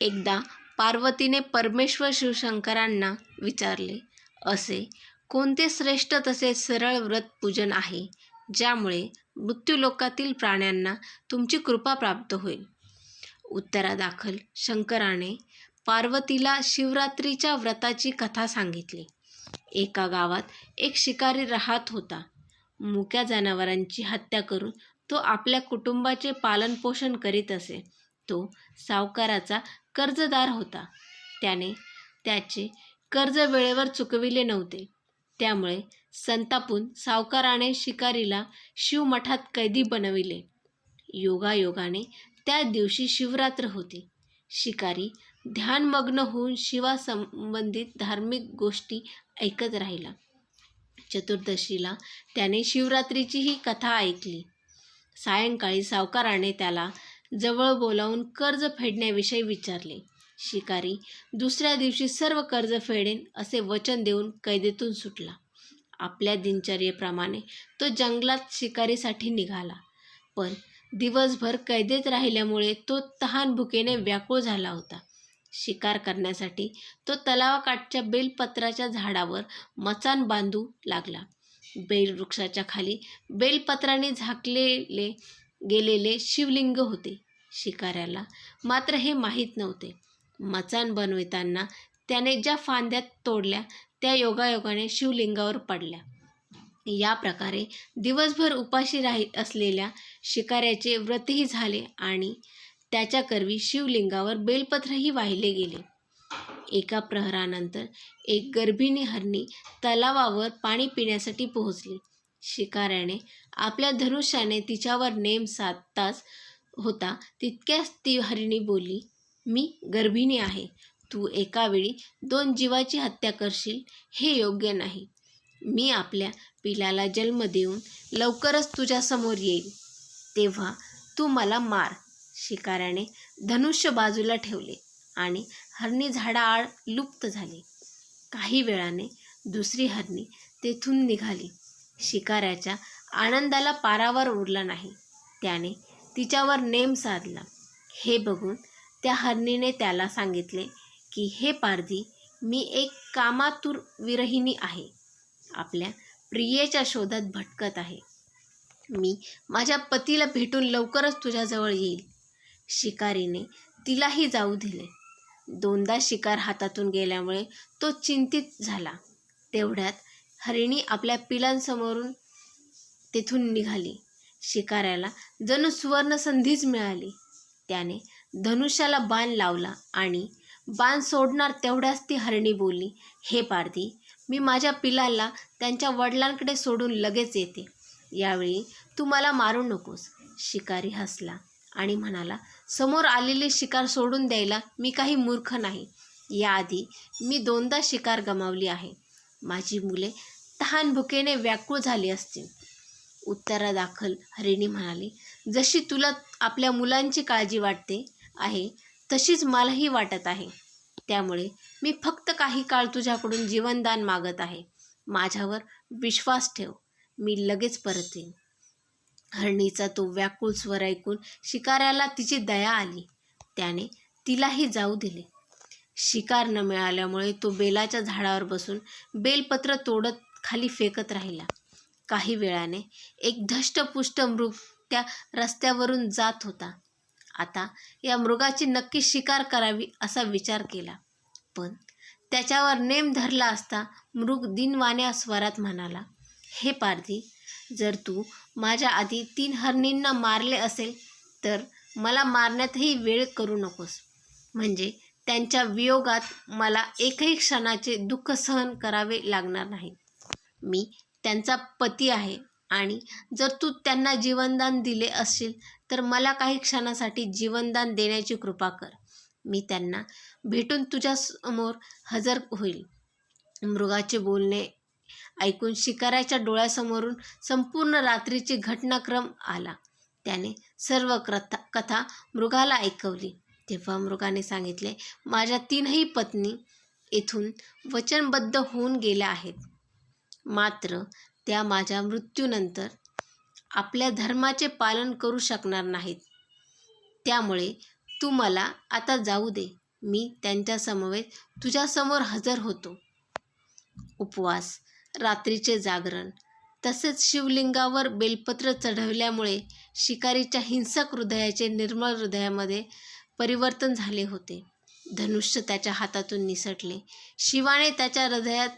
एकदा पार्वतीने परमेश्वर शिवशंकरांना विचारले असे कोणते श्रेष्ठ तसे सरळ व्रत पूजन आहे ज्यामुळे मृत्यूलोकातील प्राण्यांना तुमची कृपा प्राप्त होईल उत्तरादाखल शंकराने पार्वतीला शिवरात्रीच्या व्रताची कथा सांगितली. एका गावात एक शिकारी राहत होता. मुक्या जनावरांची हत्या करून तो आपल्या कुटुंबाचे पालनपोषण करीत असे. तो सावकाराचा कर्जदार होता. त्याने त्याचे कर्ज वेळेवर चुकविले नव्हते. त्यामुळे संतापून सावकाराने शिकारीला शिवमठात कैदी बनविले. योगायोगाने त्या दिवशी शिवरात्र होती. शिकारी ध्यानमग्न होऊन शिवासंबंधित धार्मिक गोष्टी ऐकत राहिला. चतुर्दशीला त्याने शिवरात्रीची ही कथा ऐकली. सायंकाळी सावकाराने त्याला जवळ बोलावून कर्ज फेडण्याविषयी विचारले. शिकारी दुसऱ्या दिवशी सर्व कर्ज फेडेन असे वचन देऊन कैदेतून सुटला. आपल्या दिनचर्येप्रमाणे तो जंगलात शिकारीसाठी निघाला. पण दिवसभर कैदेत राहिल्यामुळे तो तहान भुकेने व्याकुळ झाला होता. शिकार करण्यासाठी तो तलावाकाठच्या बेलपत्राच्या झाडावर मचान बांधू लागला. बेलवृक्षाच्या खाली बेलपत्राने झाकलेले गेलेले शिवलिंग होते शिकाऱ्याला. मात्र हे माहीत नव्हते. मचाण बनविताना त्याने ज्या फांद्या तोडल्या त्या योगायोगाने शिवलिंगावर पडल्या. या प्रकारे दिवसभर उपाशी राहीत असलेल्या शिकाऱ्याचे व्रतही झाले आणि त्याच्या करवी शिवलिंगावर बेलपत्रही वाहिले गेले. एका प्रहरानंतर एक गर्भिणी हरणी तलावावर पाणी पिण्यासाठी पोहोचली. शिकाऱ्याने आपल्या धनुष्याने तिच्यावर नेम साधताच होता. तितक्याच ती हरिणी बोलली मी गर्भिणी आहे. तू एका वेळी दोन जीवाची हत्या करशील हे योग्य नाही. मी आपल्या पिलाला जन्म देऊन लवकरच तुझ्यासमोर येईल तेव्हा तू मला मार शिकाऱ्याने धनुष्य बाजूला ठेवले आणि हरणी झाडाआड लुप्त झाली. काही वेळाने दुसरी हरणी तेथून निघाली. शिकाऱ्याच्या आनंदाला पारावर उरला नाही. त्याने तिच्यावर नेम साधला. हे बघून त्या हरणीने त्याला सांगितले की हे पारधी मी एक कामातूर विरहिणी आहे. आपल्या प्रियेच्या शोधात भटकत आहे. मी माझ्या पतीला भेटून लवकरच तुझ्याजवळ येईल. शिकारीने तिलाही जाऊ दिले. दोनदा शिकार हातातून गेल्यामुळे तो चिंतित झाला. तेवढ्यात हरिणी आपल्या पिलांसमोरून तेथून निघाली. शिकाऱ्याला जणू सुवर्ण संधीच मिळाली. त्याने धनुष्याला बाण लावला आणि बाण सोडणार तेवढ्याच ती हरणी बोलली हे पारधी मी माझ्या पिलाला त्यांच्या वडिलांकडे सोडून लगेच येते. यावेळी तू मला मारू नकोस. शिकारी हसला आणि म्हणाला समोर आलेली शिकार सोडून द्यायला मी काही मूर्ख नाही. याआधी मी दोनदा शिकार गमावली आहे. माझी मुले तहान भुकेने व्याकुळ झाली असतील उत्तरादाखल हरिणी म्हणाली जशी तुला आपल्या मुलांची काळजी वाटते आहे तशीच मलाही वाटत आहे. त्यामुळे मी फक्त काही काळ तुझ्याकडून जीवनदान मागत आहे. माझ्यावर विश्वास ठेव. मी लगेच परत येईन. हरणीचा तो व्याकुळ स्वर ऐकून शिकाऱ्याला तिची दया आली. त्याने तिलाही जाऊ दिले. शिकार न मिळाल्यामुळे तो बेलाच्या झाडावर बसून बेलपत्र तोडत खाली फेकत राहिला. काही वेळाने एक धष्टपुष्ट मृग त्या रस्त्यावरून जात होता. आता या मृगाची नक्की शिकार करावी असा विचार केला. पण त्याच्यावर नेम धरला असता मृग दिनवाण्या स्वरात म्हणाला हे पारधी जर तू माझ्या आधी तीन हरणींना मारले असेल तर मला मारण्यातही वेळ करू नकोस. म्हणजे त्यांच्या वियोगात मला एकही क्षणाचे दुःख सहन करावे लागणार नाही. मी त्यांचा पती आहे आणि जर तू त्यांना जीवनदान दिले असशील तर मला काही क्षणासाठी जीवनदान देण्याची कृपा कर. मी त्यांना भेटून तुझ्यासमोर हजर होईल. मृगाचे बोलणे ऐकून शिकाऱ्याच्या डोळ्यासमोरून संपूर्ण रात्रीची घटनाक्रम आला. त्याने सर्व कथा कथा मृगाला ऐकवली. तेव्हा मृगाने सांगितले माझ्या तीनही पत्नी येथून वचनबद्ध होऊन गेल्या आहेत. मात्र त्या माझ्या मृत्यूनंतर आपल्या धर्माचे पालन करू शकणार नाहीत. त्यामुळे तू मला आता जाऊ दे. मी त्यांच्यासमवेत तुझ्यासमोर हजर होतो. उपवास रात्रीचे जागरण तसेच शिवलिंगावर बेलपत्र चढवल्यामुळे शिकारीच्या हिंसक हृदयाचे निर्मळ हृदयामध्ये परिवर्तन झाले होते. धनुष्य त्याच्या हातातून निसटले. शिवाने त्याच्या हृदयात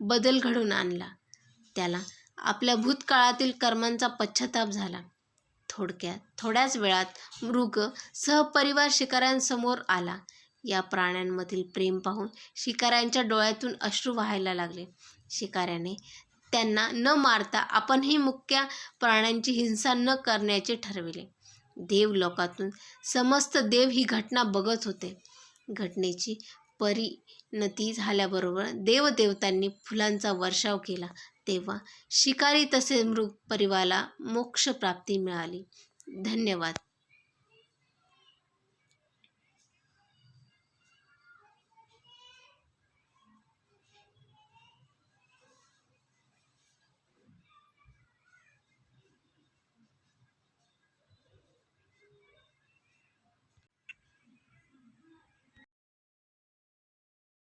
बदल घडवून आणला. त्याला आपल्या भूतकाळातील कर्मांचा पश्चाताप झाला. थोडक्यात थोड्याच वेळात मृग सहपरिवार शिकाऱ्यांसमोर आला. या प्राण्यांमधील प्रेम पाहून शिकाऱ्यांच्या डोळ्यातून अश्रू व्हायला लागले. शिकाऱ्याने त्यांना न मारता आपणही मुक्या प्राण्यांची हिंसा न करण्याचे ठरविले. देवलोकातून समस्त देव ही घटना बघत होते. घटनेची परिणती झाल्याबरोबर देवदेवतांनी फुलांचा वर्षाव केला. तेव्हा शिकारी तसे मृग परिवाराला मोक्षप्राप्ती मिळाली. धन्यवाद.